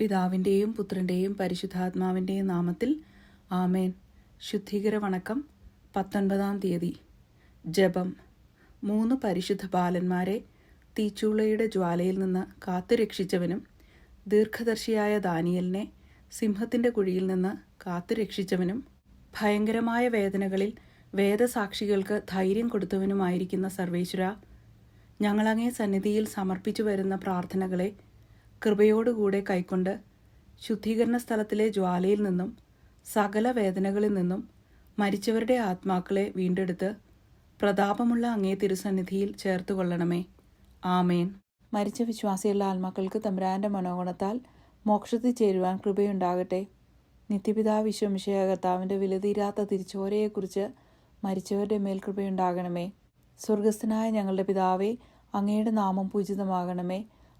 പിതാവിന്റെയും പുത്രന്റെയും പരിശുദ്ധാത്മാവിന്റെയും നാമത്തിൽ ആമേൻ. ശുദ്ധീകര വണക്കം പത്തൊൻപതാം തീയതി. ജപം. മൂന്ന് പരിശുദ്ധ ബാലന്മാരെ തീച്ചൂളയുടെ ജ്വാലയിൽ നിന്ന് കാത്തുരക്ഷിച്ചവനും ദീർഘദർശിയായ ദാനിയലിനെ സിംഹത്തിന്റെ കുഴിയിൽ നിന്ന് കാത്തുരക്ഷിച്ചവനും ഭയങ്കരമായ വേദനകളിൽ വേദസാക്ഷികൾക്ക് ധൈര്യം കൊടുത്തവനുമായിരിക്കുന്ന സർവേശ്വര ഞങ്ങളങ്ങേ സന്നിധിയിൽ സമർപ്പിച്ചു വരുന്ന പ്രാർത്ഥനകളെ കൃപയോടുകൂടെ കൈക്കൊണ്ട് ശുദ്ധീകരണ സ്ഥലത്തിലെ ജ്വാലയിൽ നിന്നും സകല വേദനകളിൽ നിന്നും മരിച്ചവരുടെ ആത്മാക്കളെ വീണ്ടെടുത്ത് പ്രതാപമുള്ള അങ്ങേ തിരുസന്നിധിയിൽ ചേർത്തുകൊള്ളണമേ. ആമേൻ. മരിച്ച വിശ്വാസിയുള്ള ആത്മാക്കൾക്ക് തമ്പുരാന്റെ മനോഗുണത്താൽ മോക്ഷത്തിൽ ചേരുവാൻ കൃപയുണ്ടാകട്ടെ. നിത്യപിതാവ് വിശ്വമിഷയ കർത്താവിന്റെ വിലതീരാത്ത തിരിച്ചോരയെക്കുറിച്ച് മരിച്ചവരുടെ മേൽ കൃപയുണ്ടാകണമേ. സ്വർഗസ്ഥനായ ഞങ്ങളുടെ പിതാവേ അങ്ങയുടെ നാമം പൂജിതമാകണമേ.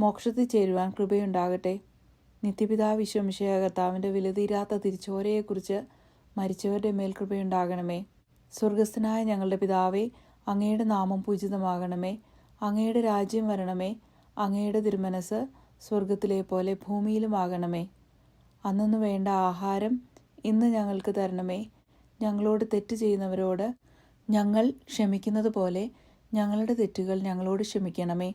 മോക്ഷത്തിൽ ചേരുവാൻ കൃപയുണ്ടാകട്ടെ. നിത്യപിതാവ് വിശ്വമിഷയ കർത്താവിന്റെ വിലതീരാത്ത തിരിച്ചോരയെക്കുറിച്ച് മരിച്ചവരുടെ മേൽ കൃപയുണ്ടാകണമേ. സ്വർഗസ്ഥനായ ഞങ്ങളുടെ പിതാവേ അങ്ങയുടെ നാമം പൂജിതമാകണമേ. അങ്ങയുടെ രാജ്യം വരണമേ. അങ്ങയുടെ തിരുമനസ് സ്വർഗത്തിലെ പോലെ ഭൂമിയിലും ആകണമേ അന്നു വേണ്ട ആഹാരം ഇന്ന് ഞങ്ങൾക്ക് തരണമേ. ഞങ്ങളോട് തെറ്റ് ചെയ്യുന്നവരോട് ഞങ്ങൾ ക്ഷമിക്കുന്നത് പോലെ ഞങ്ങളുടെ തെറ്റുകൾ ഞങ്ങളോട് ക്ഷമിക്കണമേ.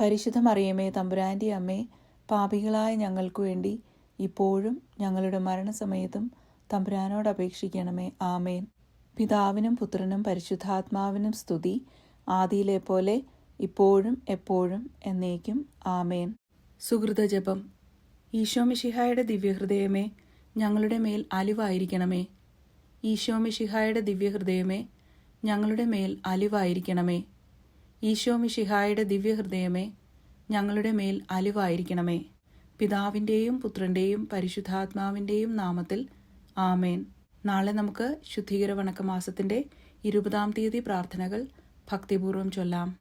പരിശുദ്ധ മറിയമേ തമ്പുരാന്റെ അമ്മേ പാപികളായ ഞങ്ങൾക്കു വേണ്ടി ഇപ്പോഴും ഞങ്ങളുടെ മരണസമയത്തും തമ്പുരാനോട് അപേക്ഷിക്കണമേ. ആമേൻ. പിതാവിനും പുത്രനും പരിശുദ്ധാത്മാവിനും സ്തുതി. ആദിയിലെ പോലെ ഇപ്പോഴും എപ്പോഴും എന്നേക്കും. ആമേൻ. സുഹൃതജപം. ഈശോമിഷിഹായുടെ ദിവ്യഹൃദയമേ ഞങ്ങളുടെ മേൽ അലിവായിരിക്കണമേ. ഈശോമിഷിഹായുടെ ദിവ്യഹൃദയമേ ഞങ്ങളുടെ മേൽ അലിവായിരിക്കണമേ. ഈശോമിഷിഹായുടെ ദിവ്യഹൃദയമേ ഞങ്ങളുടെ മേൽ അലിവായിരിക്കണമേ. പിതാവിന്റെയും പുത്രന്റെയും പരിശുദ്ധാത്മാവിന്റെയും നാമത്തിൽ ആമേൻ. നാളെ നമുക്ക് ശുദ്ധീകര വണക്കമാസത്തിന്റെ ഇരുപതാം തീയതി പ്രാർത്ഥനകൾ ഭക്തിപൂർവം ചൊല്ലാം.